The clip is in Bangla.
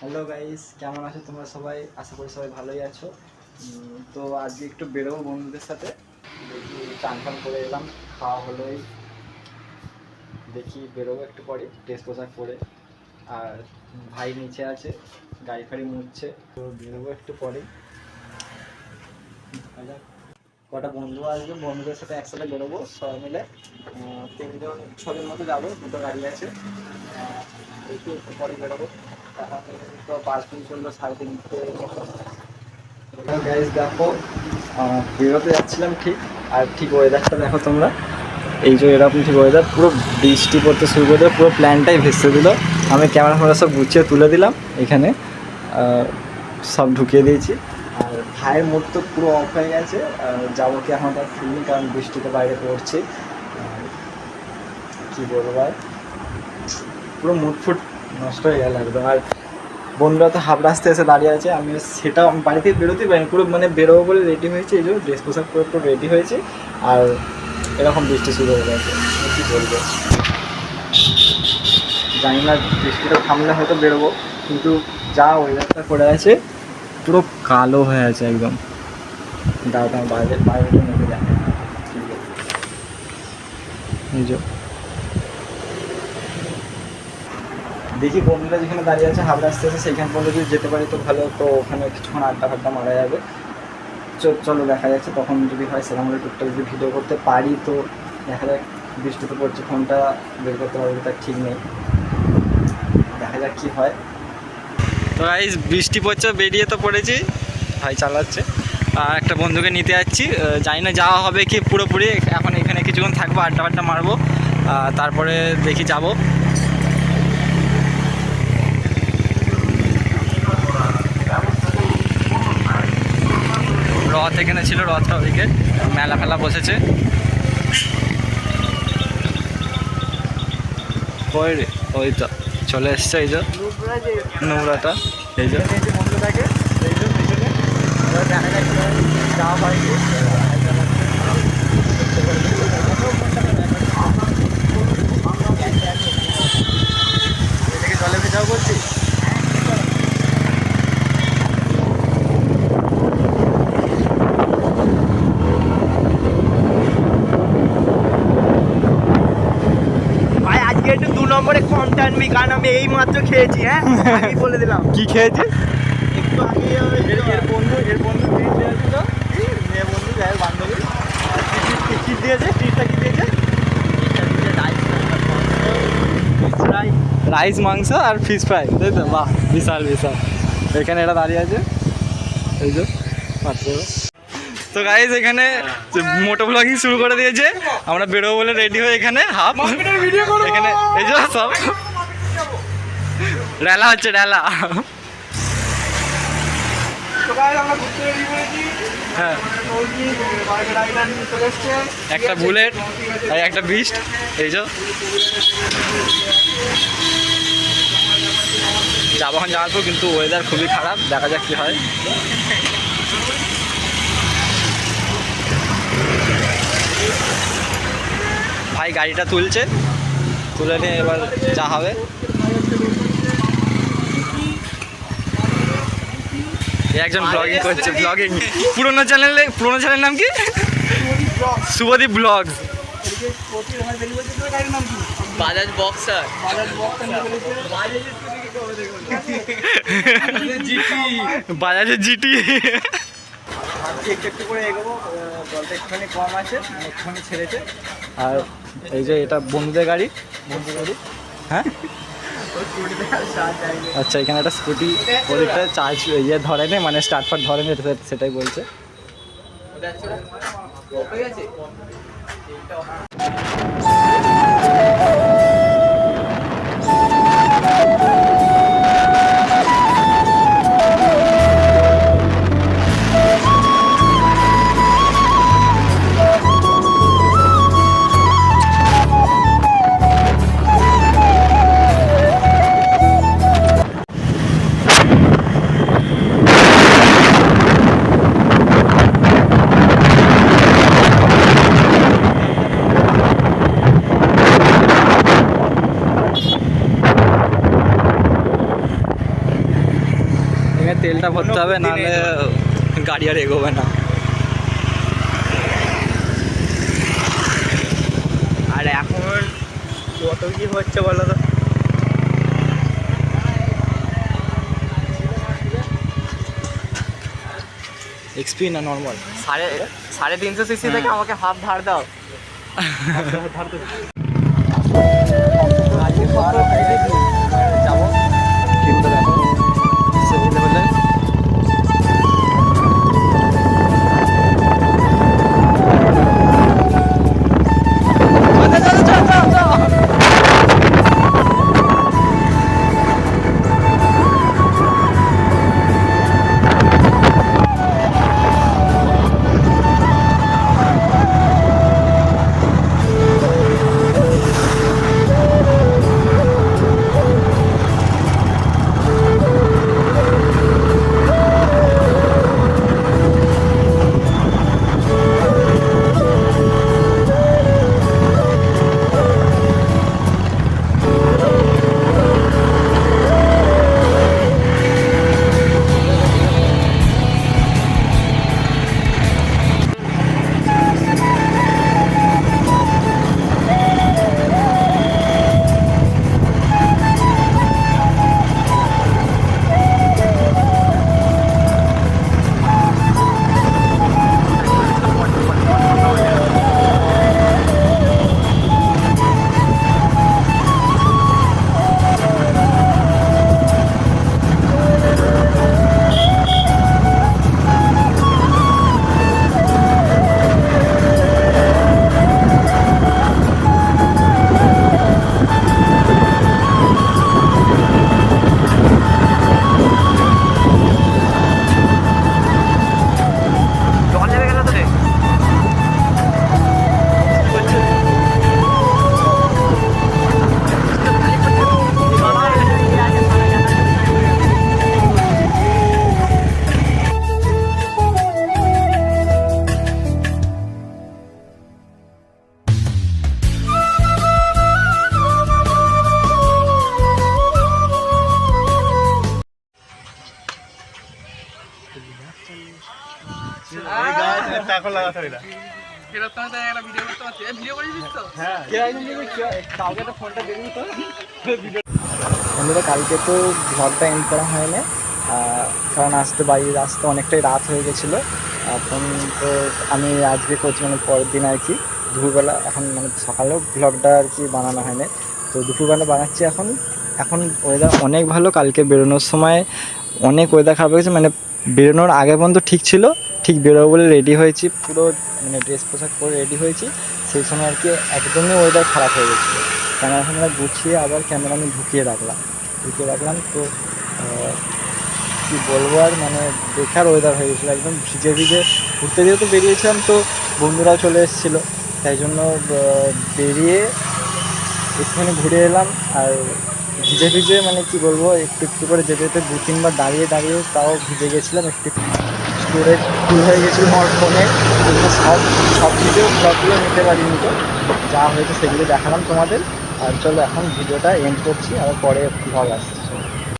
হ্যালো গাইস কেমন আছো তোমরা সবাই? আশা করি সবাই ভালোই আছো। তো আজকে একটু বেরোবো বন্ধুদের সাথে। দেখি চান ফান করে এলাম, খাওয়া হলোই। দেখি বেরোবো একটু পরে ড্রেস পোশাক পরে। আর ভাই নিচে আছে, গাড়ি ফাড়ি মুছছে। তো বেরোবো একটু পরে কটা বন্ধু আসবে, বন্ধুদের সাথে একসাথে বেরোবো, সবাই মিলে। তিনজন, ছজন মতো যাব, দুটো গাড়ি আছে। একটু পরে বেরোবো। তো পাঁচ দিন চলল সাড়ে তিনটে গাইজ দেখো বেরোতে যাচ্ছিলাম ঠিক আর ঠিক ওয়েদারটা দেখো তোমরা। এই যে এরকম ঠিক ওয়েদার পুরো বৃষ্টি পড়তে শুরু করে দিলো, পুরো প্ল্যানটাই ভেসে দিল। আমি ক্যামেরা ফ্যামেরা সব গুছিয়ে তুলে দিলাম এখানে। সব ঢুকিয়ে দিয়েছি। আর ভাইয়ের মুড তো পুরো অফ হয়ে গেছে। যাব কি এখন তার ফিলিং কারণ বৃষ্টিতে বাইরে পড়ছে। কি বলব আর পুরো মুড ফুট নষ্ট হয়ে গেল একদম। আর বন্ধুরা তো হাফ রাস্তায় এসে দাঁড়িয়ে আছে, আমি সেটা আমি বাড়ি থেকে বেরোতেই পুরো মানে বেরোবো বলে রেডি হয়েছে, এই জন্য ড্রেস পোশাক পরে পুরো রেডি হয়েছে, আর এরকম বৃষ্টি শুরু হয়ে গেছে। কী বলব? জানি না, বৃষ্টিটা থামলে হয়তো বেরোবো, কিন্তু যা ওয়েদারটা করে আছে, পুরো কালো হয়ে আছে একদম। আমার বাইরে বাইরে নেমে যায় এই যে। দেখি বন্ধুরা যেখানে দাঁড়িয়ে আছে, হাবড়া আসতে আছে সেইখান পর্যন্ত যদি যেতে পারি তো ভালো। তো ওখানে কিছুক্ষণ আড্ডা ফাড্ডা মারা যাবে। চলো দেখা যাচ্ছে তখন যদি হয়, সেরকম টুকটাক যদি ভিডিও করতে পারি তো দেখা যাক। বৃষ্টিতে পড়ছে, ফোনটা বের করতে পারব তার ঠিক নেই। দেখা যাক কী হয়। তো গাইজ বৃষ্টি পড়ছে, বেরিয়ে তো পড়েছি। ভাই চালাচ্ছে। আর একটা বন্ধুকে নিতে যাচ্ছি। জানি না যাওয়া হবে কি পুরোপুরি। এখন এখানে কিছুক্ষণ থাকব আড্ডা ফাড্ডা মারবো তারপরে দেখি যাব। রথ এখানে ছিল রথটা ওদিকে মেলা ফেলা বসেছে। ওই রে, ওই তো, চলে এসছে এই যে, নোংরাটা, এই যে। জলে ভেজাও বলছি ভাই আজকে একটু দু নম্বরে কম টানবি কারণ আমি এই মাত্র খেয়েছি হ্যাঁ? আগেই বলে দিলাম। কি খেয়েছে একটু আগে এর বন্ধু এর বন্ধু ট্রিট দিয়েছিল? মেয়ে বন্ধু যাই বান্ধবী। কি দিয়েছে? ট্রিটটা কি দিয়েছে? রাইস মাংস আর ফিশ ফ্রাই তাই তো? বাহ বিশাল বিশাল। এখানে এটা দাঁড়িয়ে আছে। এই যে মাত্র। তো গাইজ এখানে মোটো ব্লগিং শুরু করে দিয়েছে। আমরা বেরোবো বলে রেডি হয়ে এখানে। হাফ এখানে এই যে সব নিয়ে চলে এসছে। একটা বুলেট আর একটা বিস্ট এই যে। যাব এখন যাওয়ার পর কিন্তু ওয়েদার খুবই খারাপ। দেখা যাক কি হয়। ভাই গাড়িটা তুলছে। তুলে নিয়ে এবার যা হবে। একজন ব্লগিং করছে ব্লগিং পুরোনো চ্যানেলে পুরোনো চ্যানেলের নাম কি? শুভদীপ ব্লগ বাজাজ বক্সার বাজাজের জিটি একটু একটু করে এগোবো জলটা একটুখানি কম আছে একটুখানি ছেড়েছে আর এই যে এটা বন্ধুদের গাড়ি। বন্ধুদের গাড়ি। হ্যাঁ? আচ্ছা এখানে একটা স্কুটি ওদিকটা চার্জ ইয়ে ধরে নেই মানে স্টার্ট ফার ধরে নেই সেটাই বলছে। তেলটা ভরতে হবে নাহলে গাড়ি আর এগোবে না। আর এখন কত কি হচ্ছে বলো তো? এক্সপি না নর্মাল সাড়ে সাড়ে তিনশো সিসি থেকে আমাকে হাফ ধার দাও। যাব বন্ধুরা কালকে তো ব্লগটা এন্ড করা হয়নি। আহ, কারণ আসতে বাড়ির আসতে অনেকটাই রাত হয়ে গেছিল। এখন তো আমি আজকে করছি মানে পরের দিন আর কি। দুপুরবেলা এখন মানে সকালেও ব্লগটা আর কি বানানো হয়নি। তো দুপুরবেলা বানাচ্ছি এখন। এখন ওয়েদার অনেক ভালো। কালকে বেরোনোর সময় অনেক ওয়েদার খারাপ হয়েছে মানে বেরোনোর আগে পর্যন্ত ঠিক ছিল। ঠিক বেরোবো বলে রেডি হয়েছি। পুরো মানে ড্রেস পোশাক পরে রেডি হয়েছি। সেই সময় আর কি একদমই ওয়েদার খারাপ হয়ে গেছিল। ক্যামেরা ফ্যামেরা গুছিয়ে আবার ক্যামেরা আমি ঢুকিয়ে রাখলাম। ঢুকিয়ে রাখলাম তো কি বলব আর মানে বেকার ওয়েদার হয়ে গেছিল একদম ভিজে ভিজে। ঘুরতে যেহেতু বেরিয়েছিলাম তো বন্ধুরাও চলে এসেছিল। তাই জন্য বেরিয়ে একটুখানি ঘুরে এলাম। আর ভিজে ভিজে মানে কি বলব, একটু একটু করে যেতে যেতে দু তিনবার দাঁড়িয়ে দাঁড়িয়ে তাও ভিজে গেছিলাম একটু। স্টোরেজ ফুল হয়ে গেছিল আমার ফোনে সব সব কিছু ব্লগগুলো নিতে পারিনি তো। যা হয়েছে সেগুলো দেখালাম তোমাদের। আর চলো এখন ভিডিওটা এন্ড করছি আর পরে ব্লগ আসছে।